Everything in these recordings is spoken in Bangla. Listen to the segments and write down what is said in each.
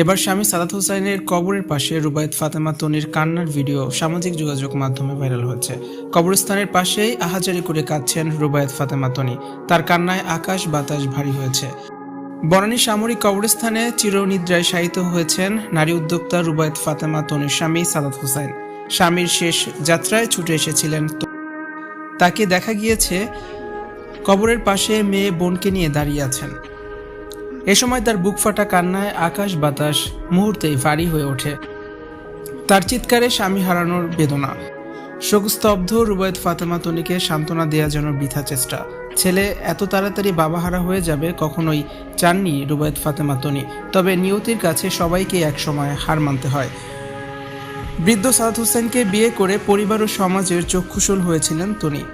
এবার স্বামী সাদাত হোসাইনের কবরের পাশে রুবায়ত ফাতেমা তনির কান্নার ভিডিও সামাজিক যোগাযোগ মাধ্যমে ভাইরাল হচ্ছে কবরস্থানের পাশেই আহাজারি করে কাঁদছেন রুবায়ত ফাতেমা তনি। তার কান্নায় আকাশ বাতাস ভারী হয়েছে। বনানী সামরিক কবরস্থানে চিরনিদ্রায় শায়িত হয়েছেন নারী উদ্যোক্তা রুবায়ত ফাতেমা তনির স্বামী সাদাত হোসাইন স্বামীর শেষ যাত্রায় ছুটে এসেছিলেন তাকে দেখা গিয়েছে কবরের পাশে মেয়ে বোনকে নিয়ে দাঁড়িয়ে আছেন। এ সময় তার বুক ফাটা কান্নায় আকাশ বাতাস মুহূর্তেই ভারী হয়ে ওঠে। তার চিৎকারে স্বামী হারানোর বেদনা। শোকস্তব্ধ রুবায়ত ফাতেমা তনিকে সান্ত্বনা দেওয়া যেন বৃথা চেষ্টা। ছেলে এত তাড়াতাড়ি বাবাহারা হয়ে যাবে কখনোই চাননি রুবায়ত ফাতেমা তনি। তবে নিয়তির কাছে সবাইকে একসময় হার মানতে হয়। বৃদ্ধ সাদ হোসেনকে বিয়ে করে পরিবার ও সমাজের চক্ষুশূল হয়েছিলেন তনি।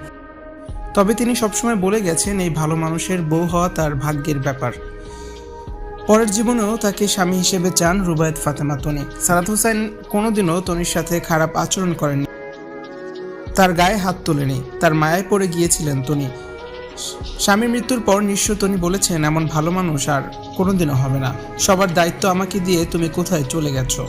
তবে তিনি সবসময় বলে গেছেন, এই ভালো মানুষের বউ হওয়া তার ভাগ্যের ব্যাপার। পরের জীবনেও তাকে স্বামী হিসেবে চান রুবায়ত ফাতেমা তনি। সারাত হোসেন কোনোদিনও তনির সাথে খারাপ আচরণ করেননি। তার গায়ে হাত তোলেনি, তার মায়ায় পড়ে গিয়েছিলেন তনি। স্বামীর মৃত্যুর পর নিঃস্ব তনি বলেছেন, এমন ভালো মানুষ আর কোনোদিনও হবে না। সবার দায়িত্ব আমাকে দিয়ে তুমি কোথায় চলে গেছো?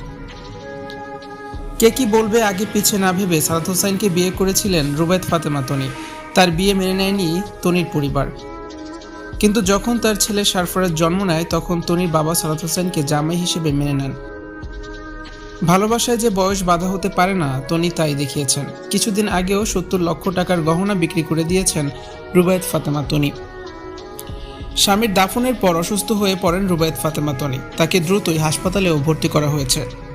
কে কি বলবে আগে পিছে না ভেবে সাদাত হোসাইনকে বিয়ে করেছিলেন রুবায়ত ফাতেমা তনি। তার বিয়ে মেনে নেয়নি তনির পরিবার। কিন্তু যখন তার ছেলে সারফরাজ জন্ম নেয়, তখন তনির বাবা সালাত হোসেনকে জামাই হিসেবে মেনে নেন। ভালোবাসায় যে বয়স বাধা হতে পারে না, তনি তাই দেখিয়েছেন। কিছুদিন আগেও সত্তর লক্ষ টাকার গহনা বিক্রি করে দিয়েছেন রুবায়ত ফাতেমা তনি। স্বামীর দাফনের পর অসুস্থ হয়ে পড়েন রুবায়ত ফাতেমা তনি। তাকে দ্রুতই হাসপাতালেও ভর্তি করা হয়েছে।